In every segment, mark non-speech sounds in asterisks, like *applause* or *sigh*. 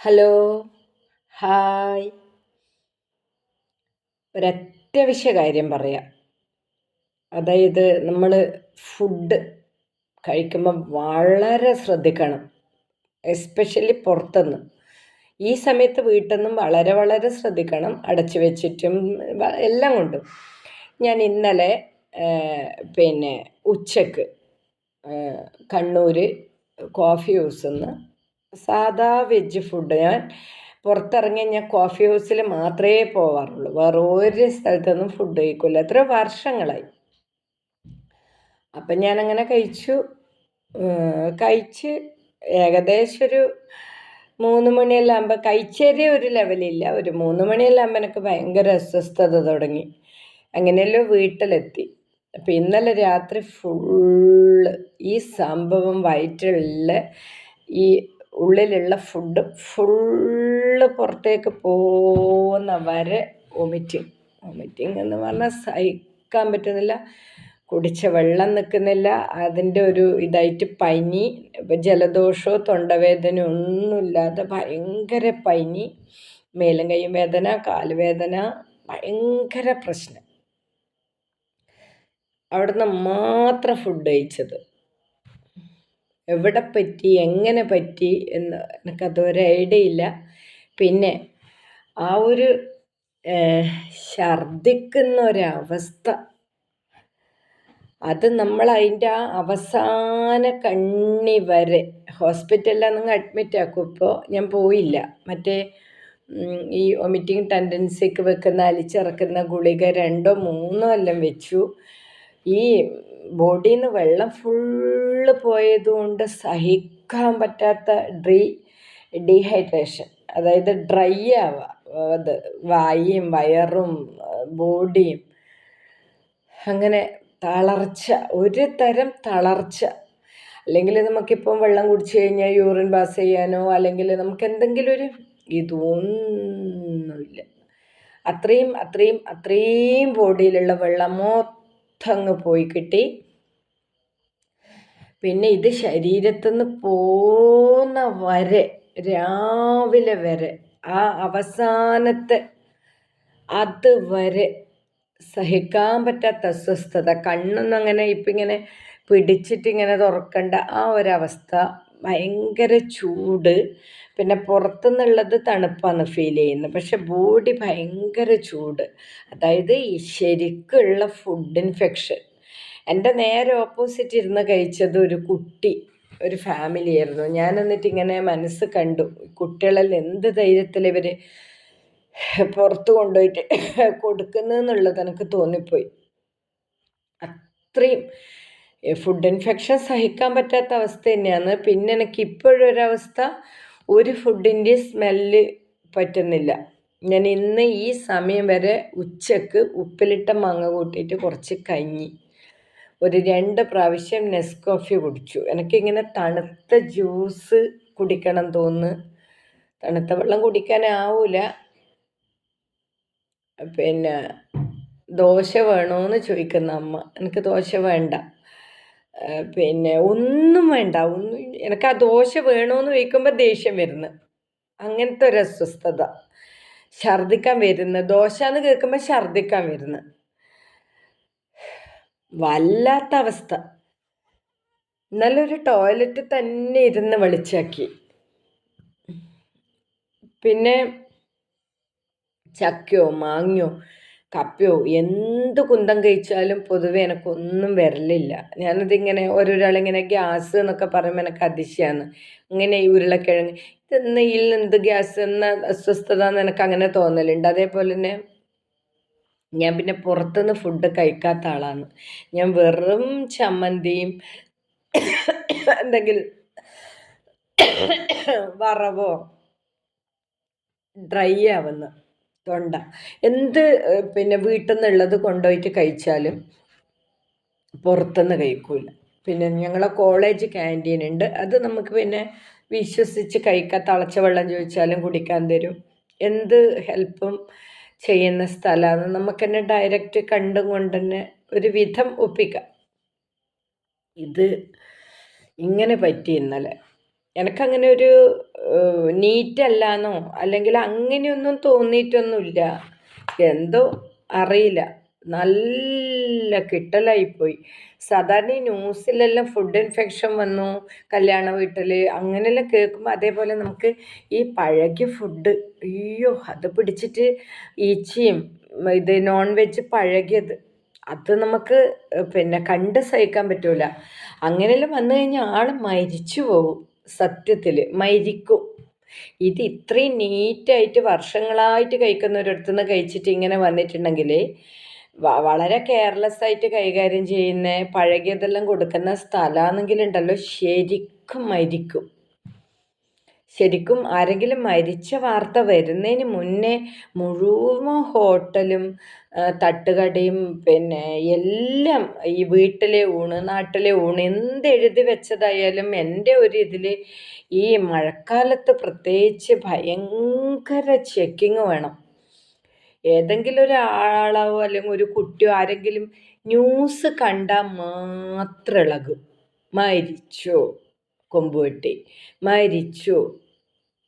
Hello hi. ഒരത്യാവശ്യ കാര്യം പറയാം. അതായത് നമ്മൾ ഫുഡ് കഴിക്കുമ്പോൾ വളരെ ശ്രദ്ധിക്കണം എസ്പെഷ്യലി പുറത്തുനിന്ന്. ഈ സമയത്ത് വീട്ടിൽ നിന്നും വളരെ വളരെ ശ്രദ്ധിക്കണം അടച്ചു വെച്ചിട്ടും എല്ലാം കൊണ്ടും. ഞാൻ ഇന്നലെ പിന്നെ ഉച്ചയ്ക്ക് കണ്ണൂർ കോഫി ഹൗസിൽ സാധാ വെജ് ഫുഡ് ഞാൻ പുറത്തിറങ്ങി ഞാൻ കോഫി ഹൗസിൽ മാത്രമേ പോവാറുള്ളൂ. വേറെ ഒരു സ്ഥലത്തൊന്നും ഫുഡ് കഴിക്കില്ല എത്ര വർഷങ്ങളായി. അപ്പം ഞാനങ്ങനെ കഴിച്ചു. കഴിച്ച് ഏകദേശം ഒരു മൂന്ന് മണിയെല്ലാം ആകുമ്പോൾ കഴിച്ചേരെ ഒരു ലെവലില്ല ഒരു മൂന്ന് മണിയെല്ലാം ആകുമ്പോൾ എനിക്ക് ഭയങ്കര അസ്വസ്ഥത തുടങ്ങി. അങ്ങനെയല്ലോ വീട്ടിലെത്തി. അപ്പം ഇന്നലെ രാത്രി ഫുള്ള് ഈ സംഭവം വയറ്റിലുള്ള ഈ ഉള്ളിലുള്ള ഫുഡ് ഫുള്ള് പുറത്തേക്ക് പോകുന്ന വരെ വൊമിറ്റിങ്. വൊമിറ്റിങ് എന്ന് പറഞ്ഞാൽ സഹിക്കാൻ പറ്റുന്നില്ല കുടിച്ച വെള്ളം നിൽക്കുന്നില്ല അതിന്റെ ഒരു ഇതായിട്ട് പനി ജലദോഷമോ തൊണ്ടവേദന ഒന്നുമില്ലാതെ ഭയങ്കര പനി മേലും കൈയും വേദന കാലുവേദന ഭയങ്കര പ്രശ്നം. അവിടുന്ന് മാത്രം ഫുഡ് കഴിച്ചത്. എവിടെ പറ്റി എങ്ങനെ പറ്റി എന്ന് എനിക്കതൊരു ഐഡിയ ഇല്ല. പിന്നെ ആ ഒരു ഛർദിക്കുന്ന ഒരവസ്ഥ അത് നമ്മൾ അതിന്റെ ആ അവസാന കണ്ണി വരെ ഹോസ്പിറ്റലിൽ നിങ്ങൾ അഡ്മിറ്റ് ആക്കും. ഇപ്പോൾ ഞാൻ പോയില്ല. മറ്റേ ഈ ഒമിറ്റിങ് ടെൻഡൻസിക്ക് വെക്കുന്ന അലിച്ചിറക്കുന്ന ഗുളിക രണ്ടോ മൂന്നോ എല്ലാം വെച്ചു. ഈ ബോഡിയിൽ നിന്ന് വെള്ളം ഫുള്ള് പോയതുകൊണ്ട് സഹിക്കാൻ പറ്റാത്ത ഡ്രീ ഡീഹൈഡ്രേഷൻ. അതായത് ഡ്രൈ ആവുക. അത് വായും വയറും ബോഡിയും. അങ്ങനെ തളർച്ച ഒരു തരം തളർച്ച. അല്ലെങ്കിൽ നമുക്കിപ്പം വെള്ളം കുടിച്ചു കഴിഞ്ഞാൽ യൂറിൻ പാസ് ചെയ്യാനോ അല്ലെങ്കിൽ നമുക്ക് എന്തെങ്കിലും ഒരു ഇതൊന്നുമില്ല. അത്രയും അത്രയും അത്രയും ബോഡിയിലുള്ള വെള്ളം മൊത്തം അങ്ങ് പോയി കിട്ടി. പിന്നെ ഇത് ശരീരത്തുനിന്ന് പോന്ന വരെ രാവിലെ വരെ ആ അവസാനത്തെ അതുവരെ സഹിക്കാൻ പറ്റാത്ത അസ്വസ്ഥത കണ്ണൊന്നും അങ്ങനെ ഇപ്പം ഇങ്ങനെ പിടിച്ചിട്ട് ഇങ്ങനെ തുറക്കേണ്ട ആ ഒരവസ്ഥ. ഭയങ്കര ചൂട്. പിന്നെ പുറത്തുനിന്നുള്ളത് തണുപ്പാണ് ഫീൽ ചെയ്യുന്നത്. പക്ഷെ ബോഡി ഭയങ്കര ചൂട്. അതായത് ഈ ശരിക്കുള്ള ഫുഡ് ഇൻഫെക്ഷൻ എന്റെ നേരെ ഓപ്പോസിറ്റ് ഇരുന്ന് കഴിച്ചത് ഒരു കുട്ടി ഒരു ഫാമിലി ആയിരുന്നു. ഞാൻ എന്നിട്ട് ഇങ്ങനെ മനസ്സ് കണ്ടു. കുട്ടികളെല്ലാം എന്ത് ധൈര്യത്തിൽ ഇവർ പുറത്ത് കൊണ്ടുപോയിട്ട് കൊടുക്കുന്നതെന്നുള്ളത് എനിക്ക് തോന്നിപ്പോയി. അത്രയും ഫുഡ് ഇൻഫെക്ഷൻ സഹിക്കാൻ പറ്റാത്ത അവസ്ഥ തന്നെയാണ്. പിന്നെ എനിക്ക് ഇപ്പോഴൊരവസ്ഥ ഒരു ഫുഡിന്റെ സ്മെല്ല് പറ്റുന്നില്ല. ഞാൻ ഇന്ന് ഈ സമയം വരെ ഉച്ചയ്ക്ക് ഉപ്പിലിട്ട മാങ്ങ കൂട്ടിയിട്ട് കുറച്ച് കഞ്ഞി. ഒരു രണ്ട് പ്രാവശ്യം നെസ്കോഫി കുടിച്ചു. എനിക്കിങ്ങനെ തണുത്ത ജ്യൂസ് കുടിക്കണം തോന്നുന്നു. തണുത്ത വെള്ളം കുടിക്കാനാവില്ല പിന്നെ ദോശ വേണോ എന്ന് ചോദിക്കുന്ന അമ്മ. എനിക്ക് ദോശ വേണ്ട. പിന്നെ ഒന്നും വേണ്ട. ഒന്നും എനിക്ക് ആ ദോശ വേണോന്ന് ചോദിക്കുമ്പോൾ ദേഷ്യം വരുന്നു. അങ്ങനത്തെ ഒരു അസ്വസ്ഥത. ഛർദിക്കാൻ വരുന്നു. ദോശ എന്ന് കേൾക്കുമ്പോൾ ഛർദിക്കാൻ വരുന്നു. വല്ലാത്ത അവസ്ഥ. നല്ലൊരു ടോയ്ലറ്റ് തന്നെ ഇരുന്ന് വെളിച്ചാക്കി. പിന്നെ ചക്കയോ മാങ്ങയോ കപ്പയോ എന്ത് കുന്തം കഴിച്ചാലും പൊതുവെ എനിക്കൊന്നും വരലില്ല. ഞാനതിങ്ങനെ ഓരോരാളിങ്ങനെ ഗ്യാസ് എന്നൊക്കെ പറയുമ്പോൾ എനിക്ക് അതിശയാണ്. ഇങ്ങനെ ഈ ഉരുളക്കിഴങ്ങ് ഇതെന്ന് ഇതിൽ എന്ത് ഗ്യാസ് എന്ന അസ്വസ്ഥത എന്ന് എനിക്ക് അങ്ങനെ തോന്നലുണ്ട്. അതേപോലെ തന്നെ ഞാൻ പിന്നെ പുറത്തുനിന്ന് ഫുഡ് കഴിക്കാത്ത ആളാണ്. ഞാൻ വെറും ചമ്മന്തിയും എന്തെങ്കിലും വറവോ ഡ്രൈ ആവുന്ന. തൊണ്ട. എന്ത് പിന്നെ വീട്ടിൽ നിന്നുള്ളത് കൊണ്ടുപോയിട്ട് കഴിച്ചാലും പുറത്തുനിന്ന് കഴിക്കില്ല പിന്നെ ഞങ്ങളെ കോളേജ് ക്യാന്റീൻ ഉണ്ട് അത് നമുക്ക് പിന്നെ വിശ്വസിച്ച് കഴിക്കാൻ തിളച്ച വെള്ളം ചോദിച്ചാലും കുടിക്കാൻ തരും. എന്ത് ഹെൽപ്പും ചെയ്യുന്ന സ്ഥലമാണ് നമുക്ക് തന്നെ ഡയറക്റ്റ് കണ്ടും കൊണ്ട് തന്നെ ഒരു വിധം ഒപ്പിക്കാം. ഇത് ഇങ്ങനെ പറ്റി ഇന്നലെ. എനിക്കങ്ങനെ ഒരു നീറ്റല്ലാന്നോ അല്ലെങ്കിൽ അങ്ങനെയൊന്നും തോന്നിയിട്ടൊന്നുമില്ല എന്തോ അറിയില്ല. നല്ല കിട്ടലായിപ്പോയി. സാധാരണ ഈ ന്യൂസിലെല്ലാം ഫുഡ് ഇൻഫെക്ഷൻ വന്നു കല്യാണ വീട്ടിൽ അങ്ങനെയെല്ലാം കേൾക്കുമ്പോൾ അതേപോലെ നമുക്ക് ഈ പഴകിയ ഫുഡ് അയ്യോ അത് പിടിച്ചിട്ട് ഈച്ചയും ഇത് നോൺ വെജ് പഴകിയത് അത് നമുക്ക് പിന്നെ കണ്ട് സഹിക്കാൻ പറ്റൂല. അങ്ങനെയെല്ലാം വന്നു കഴിഞ്ഞാൽ ആൾ മരിച്ചു പോകും സത്യത്തിൽ മരിക്കും. ഇത് ഇത്രയും നീറ്റായിട്ട് വർഷങ്ങളായിട്ട് കഴിക്കുന്നവരടുത്തു നിന്ന് കഴിച്ചിട്ട് ഇങ്ങനെ വന്നിട്ടുണ്ടെങ്കിൽ വളരെ കെയർലെസ് ആയിട്ട് കൈകാര്യം ചെയ്യുന്ന പഴകിയതെല്ലാം കൊടുക്കുന്ന സ്ഥലമാണെങ്കിലുണ്ടല്ലോ ശരിക്കും മരിക്കും. ശരിക്കും ആരെങ്കിലും മരിച്ച വാർത്ത വരുന്നതിന് മുന്നേ മുഴുവൻ ഹോട്ടലും തട്ടുകടയും പിന്നെ എല്ലാം ഈ വീട്ടിലെ ഊണ് നാട്ടിലെ ഊണ് എന്ത് എഴുതി വെച്ചതായാലും എന്റെ ഒരു ഇതിൽ ഈ മഴക്കാലത്ത് പ്രത്യേകിച്ച് ഭയങ്കര ചെക്കിങ് വേണം. ഏതെങ്കിലും ഒരാളോ അല്ലെങ്കിൽ ഒരു കുട്ടിയോ ആരെങ്കിലും ന്യൂസ് കണ്ടാൽ മാത്രം ഇളകും. മരിച്ചോ? കൊമ്പ് വെട്ടി. മരിച്ചു.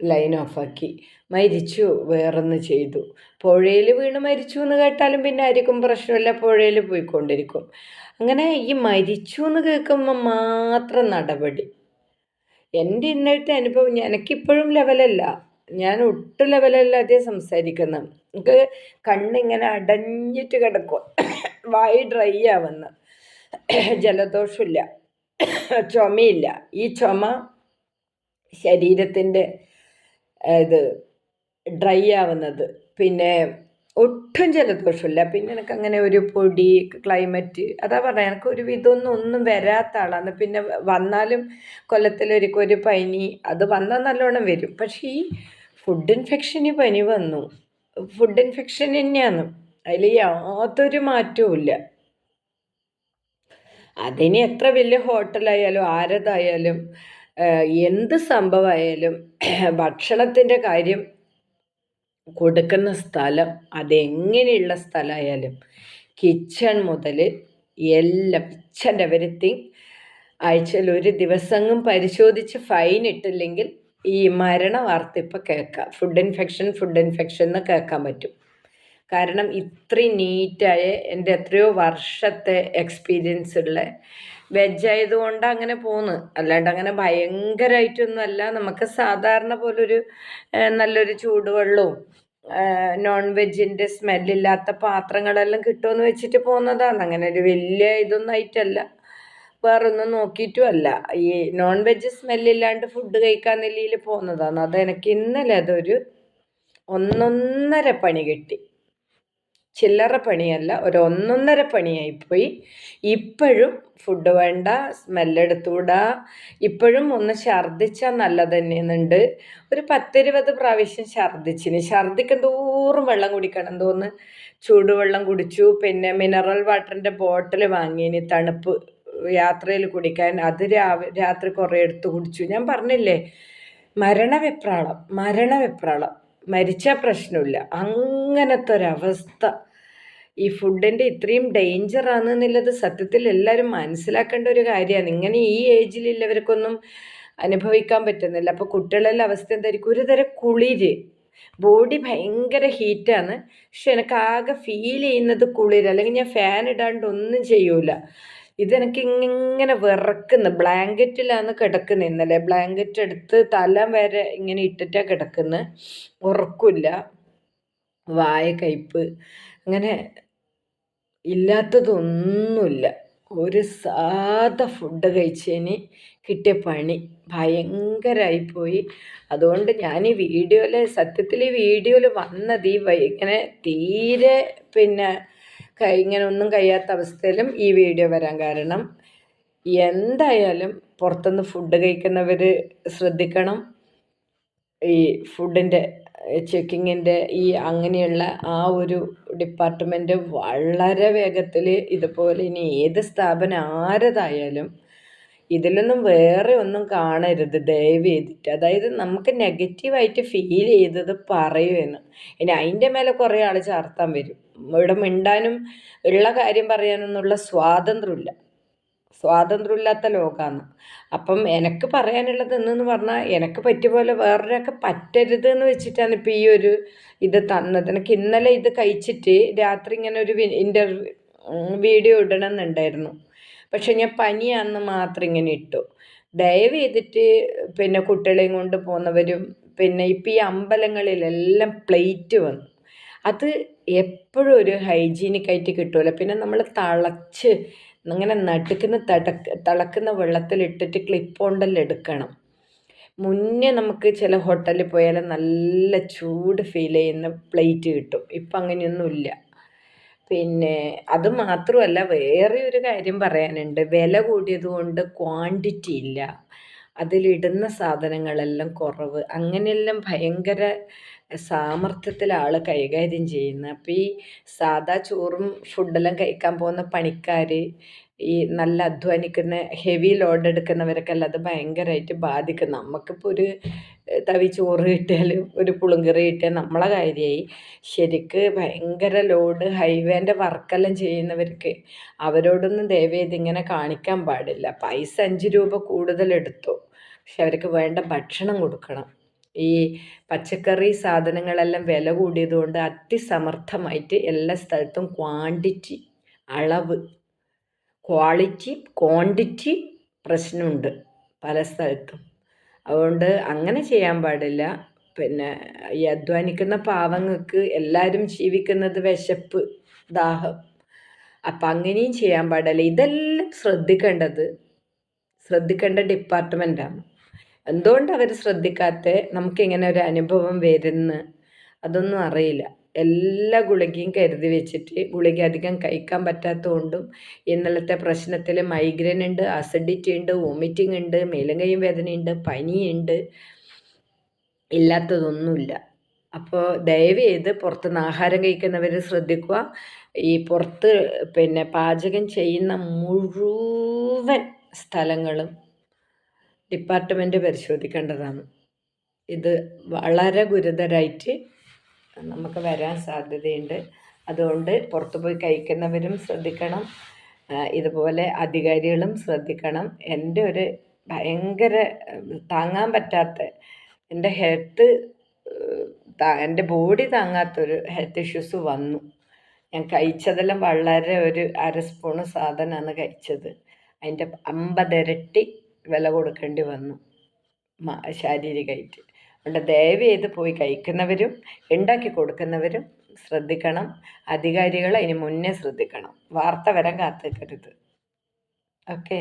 ലൈൻ ഓഫാക്കി. മരിച്ചു. വേറൊന്ന് ചെയ്തു. പുഴയിൽ വീണ് മരിച്ചു എന്ന് കേട്ടാലും പിന്നെ ആയിരിക്കും പ്രശ്നമില്ല. പുഴയിൽ പോയിക്കൊണ്ടിരിക്കും. അങ്ങനെ ഈ മരിച്ചു എന്ന് കേൾക്കുമ്പോൾ മാത്രം നടപടി. എന്റെ ഇന്നത്തെ അനുഭവം എനിക്കിപ്പോഴും ലെവലല്ല. ഞാൻ ഒട്ടും ലെവലല്ലാതെ സംസാരിക്കുന്നത്. എനിക്ക് കണ്ണിങ്ങനെ അടഞ്ഞിട്ട് കിടക്കും. വായി ഡ്രൈ ആവുന്ന. ജലദോഷമില്ല. ചുമയില്ല. ഈ ചുമ ശരീരത്തിന്റെ ഇത് ഡ്രൈ ആവുന്നത്. പിന്നെ ഒട്ടും ജലദോഷമില്ല. പിന്നെ എനിക്ക് അങ്ങനെ ഒരു പൊടി ക്ലൈമറ്റ് അതാ പറഞ്ഞത് എനിക്ക് ഒരു വിധമൊന്നും ഒന്നും വരാത്ത ആളാണ്. പിന്നെ വന്നാലും കൊല്ലത്തിലൊരിക്കും ഒരു പനി അത് വന്നാൽ നല്ലോണം വരും. പക്ഷേ ഈ ഫുഡ് ഇൻഫെക്ഷന് പനി വന്നു. ഫുഡ് ഇൻഫെക്ഷൻ തന്നെയാണ്. അതിൽ യാതൊരു മാറ്റവും ഇല്ല അതിന് എത്ര വലിയ ഹോട്ടലായാലും ആരതായാലും എന്ത് സംഭവമായാലും *clears throat* ഭക്ഷണത്തിന്റെ കാര്യം കൊടുക്കുന്ന സ്ഥലം അതെങ്ങനെയുള്ള സ്ഥലമായാലും കിച്ചൺ മുതൽ എല്ലാം കിച്ചൺ എവരിത്തിങ് ആഴ്ചയിൽ ഒരു ദിവസവും പരിശോധിച്ച് ഫൈൻ ഇട്ടില്ലെങ്കിൽ ഈ മരണ വാർത്ത ഇപ്പം കേൾക്കാം. ഫുഡ് ഇൻഫെക്ഷൻ ഫുഡ് ഇൻഫെക്ഷൻ എന്ന് കേൾക്കാൻ പറ്റും. കാരണം ഇത്രയും നീറ്റായ എന്റെ എത്രയോ വർഷത്തെ എക്സ്പീരിയൻസ് ഉള്ള വെജ് ആയതുകൊണ്ട് അങ്ങനെ പോന്ന്. അല്ലാണ്ട് അങ്ങനെ ഭയങ്കരമായിട്ടൊന്നും അല്ല. നമുക്ക് സാധാരണ പോലൊരു നല്ലൊരു ചൂടുവെള്ളവും നോൺ വെജിന്റെ സ്മെല്ലില്ലാത്ത പാത്രങ്ങളെല്ലാം കിട്ടുമെന്ന് വെച്ചിട്ട് പോകുന്നതാണ്. അങ്ങനെ ഒരു വലിയ ഇതൊന്നും ആയിട്ടല്ല. വേറൊന്നും നോക്കിയിട്ടും അല്ല. ഈ നോൺ വെജ് സ്മെല്ലില്ലാണ്ട് ഫുഡ് കഴിക്കാൻ നിലയിൽ പോകുന്നതാണ്. അത് എനിക്ക് ഇന്നലെ അതൊരു ഒന്നൊന്നര പണി കിട്ടി. ചില്ലറ പണിയല്ല ഒരു ഒന്നൊന്നര പണിയായിപ്പോയി. ഇപ്പോഴും ഫുഡ് വേണ്ട സ്മെല്ലെടുത്തുകൂടാ ഇപ്പോഴും ഒന്ന് ഛർദ്ദിച്ചാൽ നല്ലത് തന്നെയെന്നുണ്ട്. ഒരു പത്തിരുപത് പ്രാവശ്യം ഛർദ്ദിച്ചിന്. ഛർദ്ദിക്കും തോറും വെള്ളം കുടിക്കണം. തോന്നുന്നു ചൂടുവെള്ളം കുടിച്ചു. പിന്നെ മിനറൽ വാട്ടറിന്റെ ബോട്ടിൽ വാങ്ങിയിന്. തണുപ്പ് യാത്രയിൽ കുടിക്കാൻ. അത് രാത്രി കുറേ എടുത്ത് കുടിച്ചു. ഞാൻ പറഞ്ഞില്ലേ? മരണവെപ്രാളം. മരണവെപ്രാളം. മരിച്ച പ്രശ്നമില്ല. അങ്ങനത്തെ ഒരവസ്ഥ ഈ ഫുഡിന്റെ ഇത്രയും ഡേഞ്ചർ ആണെന്നുള്ളത് സത്യത്തിൽ എല്ലാവരും മനസ്സിലാക്കേണ്ട ഒരു കാര്യമാണ്. ഇങ്ങനെ ഈ ഏജിലുള്ളവർക്കൊന്നും അനുഭവിക്കാൻ പറ്റുന്നില്ല. അപ്പോൾ കുട്ടികളുടെ അവസ്ഥ എന്തായിരിക്കും? ഒരു തരം കുളിര്. ബോഡി ഭയങ്കര ഹീറ്റാണ് പക്ഷെ എനിക്ക് ആകെ ഫീൽ ചെയ്യുന്നത് കുളിര്. അല്ലെങ്കിൽ ഞാൻ ഫാൻ ഇടാണ്ട് ഒന്നും ചെയ്യൂല. ഇതെനിക്ക് ഇങ്ങനെ വിറക്കുന്ന. ബ്ലാങ്കറ്റിലാണ് കിടക്കുന്നത് ഇന്നലെ. ബ്ലാങ്കറ്റ് എടുത്ത് തല വരെ ഇങ്ങനെ ഇട്ടിട്ടാണ് കിടക്കുന്നത് ഉറക്കില്ല. വായ കയ്പ്പ്. അങ്ങനെ ഇല്ലാത്തതൊന്നുമില്ല. ഒരു സാധാ ഫുഡ് കഴിച്ചതിന് കിട്ടിയ പണി ഭയങ്കരമായിപ്പോയി. അതുകൊണ്ട് ഞാൻ ഈ വീഡിയോയിൽ സത്യത്തിൽ ഈ വീഡിയോയിൽ വന്നത് ഈ ഇങ്ങനെ തീരെ പിന്നെ ഇങ്ങനെ ഒന്നും കഴിയാത്ത അവസ്ഥയിലും ഈ വീഡിയോ വരാൻ കാരണം. എന്തായാലും പുറത്തുനിന്ന് ഫുഡ് കഴിക്കുന്നവർ ശ്രദ്ധിക്കണം. ഈ ഫുഡിന്റെ ചെക്കിങ്ങിന്റെ ഈ അങ്ങനെയുള്ള ആ ഒരു ഡിപ്പാർട്ട്മെന്റ് വളരെ വേഗത്തിൽ ഇതുപോലെ ഇനി ഏത് സ്ഥാപനം ആരതായാലും ഇതിലൊന്നും വേറെ ഒന്നും കാണരുത്. ദയവ് ചെയ്തിട്ട്. അതായത് നമുക്ക് നെഗറ്റീവായിട്ട് ഫീൽ ചെയ്തത് പറയുമെന്ന്. ഇനി അതിന്റെ മേലെ കുറേ ആൾ ചാർത്താൻ വരും. ഇവിടെ മിണ്ടാനും ഉള്ള കാര്യം പറയാനൊന്നുള്ള സ്വാതന്ത്ര്യമില്ല. സ്വാതന്ത്ര്യമില്ലാത്ത ലോകമാണ് അപ്പം എനിക്ക് പറയാനുള്ളത് എന്നു പറഞ്ഞാൽ എനിക്ക് പറ്റിയ പോലെ വേറൊരാൾക്ക് പറ്റരുത് എന്ന് വെച്ചിട്ടാണ് ഇപ്പോൾ ഈ ഒരു ഇത് തന്നത്. എനിക്ക് ഇന്നലെ ഇത് കഴിച്ചിട്ട് രാത്രി ഇങ്ങനെ ഒരു ഇന്റർവ്യൂ വീഡിയോ ഇടണമെന്നുണ്ടായിരുന്നു പക്ഷെ ഞാൻ പനിയാണെന്ന് മാത്രം ഇങ്ങനെ ഇട്ടു. ദയവ് ചെയ്തിട്ട് പിന്നെ കുട്ടികളെയും കൊണ്ട് പോകുന്നവരും പിന്നെ ഇപ്പം ഈ അമ്പലങ്ങളിലെല്ലാം പ്ലേറ്റ് വന്നു. അത് എപ്പോഴും ഒരു ഹൈജീനിക്കായിട്ട് കിട്ടുമല്ലോ പിന്നെ നമ്മൾ തിളച്ച് ഇങ്ങനെ നടുക്കുന്ന തടക്ക് തിളക്കുന്ന വെള്ളത്തിലിട്ടിട്ട് ക്ലിപ്പ് കൊണ്ടെല്ലാം എടുക്കണം. മുന്നേ നമുക്ക് ചില ഹോട്ടലിൽ പോയാൽ നല്ല ചൂട് ഫീൽ ചെയ്യുന്ന പ്ലേറ്റ് കിട്ടും. ഇപ്പം അങ്ങനെയൊന്നുമില്ല. പിന്നെ അത് മാത്രമല്ല വേറെ ഒരു കാര്യം പറയാനുണ്ട്. വില കൂടിയത് കൊണ്ട് ക്വാണ്ടിറ്റി ഇല്ല. അതിലിടുന്ന സാധനങ്ങളെല്ലാം കുറവ്. അങ്ങനെയെല്ലാം ഭയങ്കര സാമർത്ഥ്യത്തിൽ ആൾ കൈകാര്യം ചെയ്യുന്നത് അപ്പം ഈ സാദാ ചോറും ഫുഡെല്ലാം കഴിക്കാൻ പോകുന്ന പണിക്കാർ ഈ നല്ല അധ്വാനിക്കുന്ന ഹെവി ലോഡ് എടുക്കുന്നവരൊക്കെ അല്ല അത് ഭയങ്കരമായിട്ട് ബാധിക്കും. നമുക്കിപ്പോൾ ഒരു തവി ചോറ് കിട്ടിയാലും ഒരു പുളുങ്കറി കിട്ടിയാൽ നമ്മളെ കാര്യമായി ശരിക്ക് ഭയങ്കര ലോഡ് ഹൈവേന്റെ വർക്കെല്ലാം ചെയ്യുന്നവർക്ക് അവരോടൊന്നും ദയവേത് ഇങ്ങനെ കാണിക്കാൻ പാടില്ല. പൈസ അഞ്ച് രൂപ കൂടുതൽ എടുത്തു പക്ഷെ അവർക്ക് വേണ്ട ഭക്ഷണം കൊടുക്കണം. ഈ പച്ചക്കറി സാധനങ്ങളെല്ലാം വില കൂടിയതുകൊണ്ട് അതിസമർത്ഥമായിട്ട് എല്ലാ സ്ഥലത്തും ക്വാണ്ടിറ്റി അളവ് ക്വാളിറ്റി ക്വാണ്ടിറ്റി പ്രശ്നമുണ്ട് പല സ്ഥലത്തും. അതുകൊണ്ട് അങ്ങനെ ചെയ്യാൻ പാടില്ല. പിന്നെ ഈ അധ്വാനിക്കുന്ന പാവങ്ങൾക്ക് എല്ലാവരും ജീവിക്കുന്നത് വിശപ്പ് ദാഹം. അപ്പം അങ്ങനെയും ചെയ്യാൻ പാടില്ല. ഇതെല്ലാം ശ്രദ്ധിക്കേണ്ടത് ശ്രദ്ധിക്കേണ്ട ഡിപ്പാർട്ട്മെന്റാണ് എന്തുകൊണ്ട് അവർ ശ്രദ്ധിക്കാത്ത? നമുക്കിങ്ങനെ ഒരു അനുഭവം വരുന്ന്? അതൊന്നും അറിയില്ല. എല്ലാ ഗുളികയും കരുതി വെച്ചിട്ട് ഗുളിക അധികം കഴിക്കാൻ പറ്റാത്തതുകൊണ്ടും ഇന്നലത്തെ പ്രശ്നത്തിൽ മൈഗ്രെയിൻ ഉണ്ട് അസിഡിറ്റി ഉണ്ട് വോമിറ്റിംഗ് ഉണ്ട് മേലങ്കയും കൈയും വേദനയുണ്ട് പനിയുണ്ട്. ഇല്ലാത്തതൊന്നുമില്ല. അപ്പോൾ ദയവ് ചെയ്ത് പുറത്തുനിന്ന് ആഹാരം കഴിക്കുന്നവർ ശ്രദ്ധിക്കുക. ഈ പുറത്ത് പിന്നെ പാചകം ചെയ്യുന്ന മുഴുവൻ സ്ഥലങ്ങളും ഡിപ്പാർട്ട്മെന്റ് പരിശോധിക്കേണ്ടതാണ്. ഇത് വളരെ ഗുരുതരമായിട്ട് നമുക്ക് വരാൻ സാധ്യതയുണ്ട്. അതുകൊണ്ട് പുറത്തു പോയി കഴിക്കുന്നവരും ശ്രദ്ധിക്കണം. ഇതുപോലെ അധികാരികളും ശ്രദ്ധിക്കണം. എന്റെ ഒരു ഭയങ്കര താങ്ങാൻ പറ്റാത്ത എന്റെ ഹെൽത്ത് എന്റെ ബോഡി താങ്ങാത്തൊരു ഹെൽത്ത് ഇഷ്യൂസ് വന്നു. ഞാൻ കഴിച്ചതെല്ലാം വളരെ ഒരു അര സ്പൂണ് സാധനമാണ് കഴിച്ചത്. അതിന്റെ അമ്പതിരട്ടി വില കൊടുക്കേണ്ടി വന്നു. ശാരീരികമായിട്ട് അതുകൊണ്ട് ദയവ് ചെയ്ത് പോയി കഴിക്കുന്നവരും ഉണ്ടാക്കി കൊടുക്കുന്നവരും ശ്രദ്ധിക്കണം. അധികാരികൾ അതിന് മുന്നേ ശ്രദ്ധിക്കണം. വാർത്ത വരാൻ കാത്തിക്കരുത് ഓക്കേ.